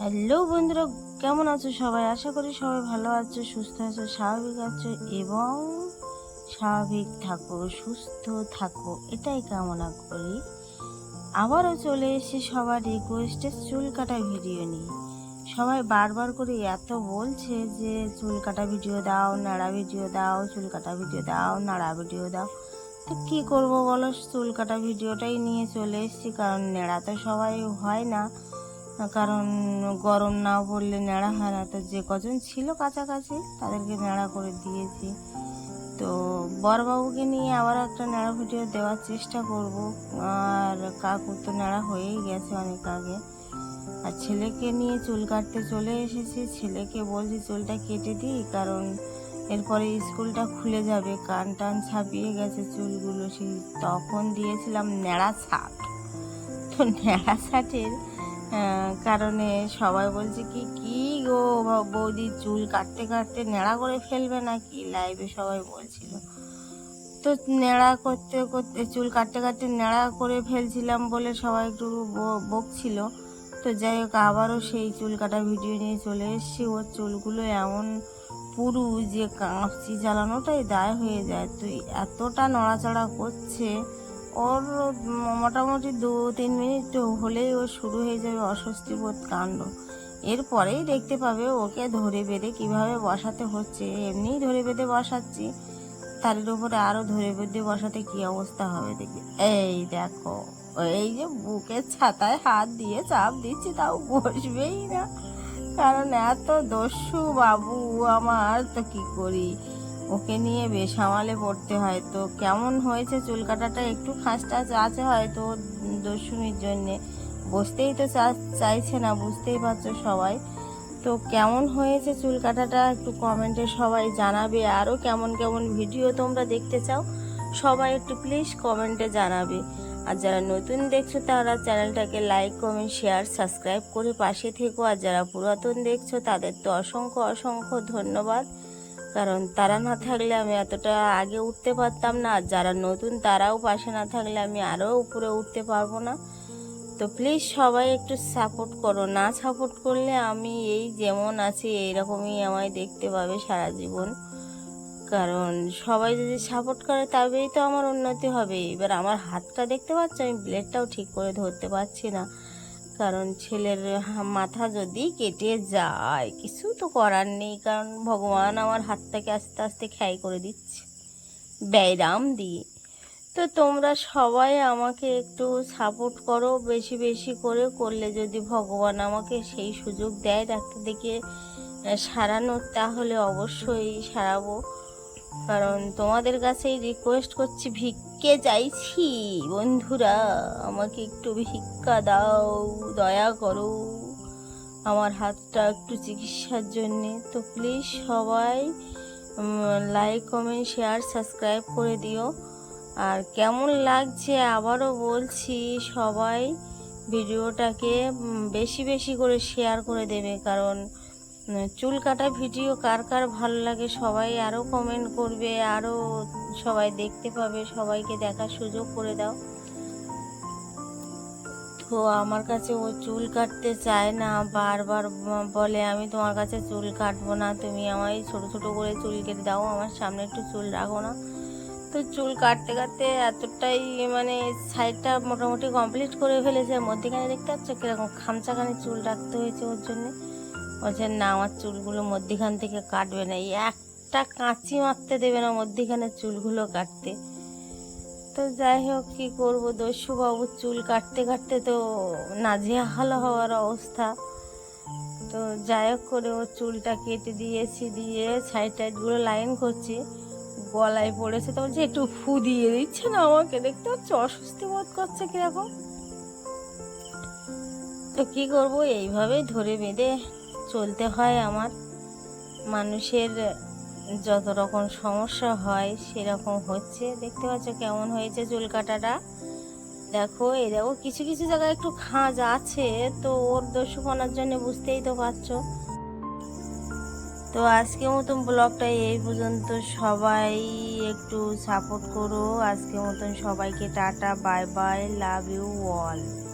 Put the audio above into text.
Hello বন্ধুরা, কেমন আছো সবাই? আশা করি সবাই ভালো আছো, সুস্থ আছো, স্বাভাবিক আছো এবং স্বাভাবিক থাকো, সুস্থ থাকো, এটাই কামনা করি। আবারও চলে এসেছি সবার রিকোয়েস্টে চুল কাটা ভিডিও নিয়ে। সবাই বারবার করে এত বলছে যে, চুল কাটা ভিডিও দাও, নাড়া ভিডিও দাও, চুল কাটা ভিডিও দাও, নাড়া ভিডিও দাও। তো কী করব বলো, চুল কাটা ভিডিওটাই নিয়ে চলে এসেছি, কারণ নেড়া তো সবাই হয় না। কারণ গরম না পড়লে নেড়া হয় না। তো যে কজন ছিল কাছাকাছি, তাদেরকে নেড়া করে দিয়েছি। তো বরবাবুকে নিয়ে আবার একটা নেড়া ভিডিও দেওয়ার চেষ্টা করব। আর কাকু তো নেড়া হয়েই গেছে অনেক আগে। আর ছেলেকে নিয়ে চুল কাটতে চলে এসেছি। ছেলেকে বলছি চুলটা কেটে দিই, কারণ এরপরে স্কুলটা খুলে যাবে। কান টান ছাপিয়ে গেছে চুলগুলো। সেই তখন দিয়েছিলাম নেড়া ছাট তো নেড়া ছাটের কারণে সবাই বলছে কি কি গো বৌদি চুল কাটতে কাটতে নেড়া করে ফেলবে নাকি? লাইভে সবাই বলছিল। তো নেড়া করতে করতে, চুল কাটতে কাটতে নেড়া করে ফেলছিলাম বলে সবাই একটু বকছিল। তো যাই হোক, আবারও সেই চুল কাটা ভিডিও নিয়ে চলে এসেছি। ওর চুলগুলো এমন পুরু যে কাঁচি চালানোটাই দায় হয়ে যায়। তুই এতটা নড়াচড়া করছে ওর মোটামুটি দু, তিন মিনিট হলেই ও শুরু হয়ে যাবে অস্বস্তি বোধ কাণ্ড। এরপরেই দেখতে পাবে ওকে ধরে বেঁধে কীভাবে বসাতে হচ্ছে। এমনিই ধরে বেঁধে বসাচ্ছি। তারের উপরে আরও ধরে বেঁধে বসাতে কি অবস্থা হবে দেখবে। এই দেখো, এই যে বুকের ছাতায় হাত দিয়ে চাপ দিচ্ছি, তাও বসবেই না। কারণ এত দস্যু বাবু আমার, তো কি করি? ওকে নিয়ে বেশ বেসামালে পড়তে হয়। তো কেমন হয়েছে চুল কাটাটা একটু খাঁচটা আছে হয়তো দস্যুমির জন্যে। বসতেই তো চাইছে না, বুঝতেই পারছ সবাই। তো কেমন হয়েছে চুল কাটাটা একটু কমেন্টে সবাই জানাবে। আরও কেমন কেমন ভিডিও তোমরা দেখতে চাও, সবাই একটু প্লিজ কমেন্টে জানাবে। আর যারা নতুন দেখছ তারা চ্যানেলটাকে লাইক কমেন্ট শেয়ার সাবস্ক্রাইব করে পাশে থেকো। আর যারা পুরাতন দেখছ তাদের তো অসংখ্য অসংখ্য ধন্যবাদ। কারণ তারা না থাকলে আমি এতটা আগে উঠতে পারতাম না। যারা নতুন তারাও পাশে না থাকলে আমি আরও উপরে উঠতে পারব না। তো প্লিজ সবাই একটু সাপোর্ট করো। না সাপোর্ট করলে আমি এই যেমন আছি, এইরকমই আমায় দেখতে পাবে সারা জীবন। কারণ সবাই যদি সাপোর্ট করে, তবেই তো আমার উন্নতি হবে। এবার আমার হাতটা দেখতে পাচ্ছ? আমি ব্লেডটাও ঠিক করে ধরতে পারছি না। কারণ ছেলের মাথা যদি কেটে যায়, কিছু তো করার নেই। কারণ ভগবান আমার হাতটাকে আস্তে আস্তে খ্যাই করে দিচ্ছে। ব্যায়াম দিয়ে। তো তোমরা সবাই আমাকে একটু সাপোর্ট করো, বেশি বেশি করে করলে যদি ভগবান আমাকে সেই সুযোগ দেয় ডাক্তার দেখে সারানোর, তাহলে অবশ্যই সারাবো। কারণ তোমাদের কাছেই রিকোয়েস্ট করছি, ভিক্ষে চাইছি। বন্ধুরা, আমাকে একটু ভিক্ষা দাও, দয়া করো। আমার হাতটা একটু চিকিৎসার জন্যে। তো প্লিজ সবাই লাইক কমেন্ট শেয়ার সাবস্ক্রাইব করে দিও। আর কেমন লাগছে আবারও বলছি, সবাই ভিডিওটাকে বেশি বেশি করে শেয়ার করে দেবে। কারণ চুল কাটা ভিডিও কার কার ভালো লাগে সবাই আরও কমেন্ট করবে আরও সবাই দেখতে পাবে, সবাইকে দেখার সুযোগ করে দাও। তো আমার কাছে ও চুল কাটতে চায় না, বারবার বলে, আমি তোমার কাছে চুল কাটবো না, তুমি আমায় ছোট ছোট করে চুল কেটে দাও, আমার সামনে একটু চুল রাখো না। তো চুল কাটতে কাটতে এতটাই মানে সাইডটা মোটামুটি কমপ্লিট করে ফেলেছে, মধ্যেখানে দেখতে পাচ্ছ কীরকম খামচাখানে চুল রাখতে হয়েছে ওর জন্যে। বলছে, না, আমার চুলগুলো মধ্যিখান থেকে কাটবে না। এই একটা কাঁচি মারতে দেবে না মধ্যিখানে চুলগুলো কাটতে। তো যাই হোক, কী করব? দস্যুবাবুর চুল কাটতে কাটতে তো নাজেহাল হওয়ার অবস্থা। তো যাই হোক করে ওর চুলটা কেটে দিয়েছি, দিয়ে সাইড টাইডগুলো লাইন করছি। গলায় পড়েছে তো বলছে, একটু ফু দিয়ে দিচ্ছে না আমাকে, দেখতে পাচ্ছ, অস্বস্তি বোধ করছে কীরকম? তো কী করব? এইভাবেই ধরে বেঁধে চলতে হয় আমার। মানুষের যত রকম সমস্যা হয় সেরকম হচ্ছে। দেখতে পাচ্ছ কেমন হয়েছে চুল কাটাটা। দেখো এ দেখো, কিছু কিছু জায়গায় একটু খাঁজ আছে, তো ওর দস্যুপনার জন্য বুঝতেই তো পারছ। তো আজকে মতন ব্লগটা এই পর্যন্ত। সবাই একটু সাপোর্ট করো। আজকে মতন সবাইকে tata bye bye love you all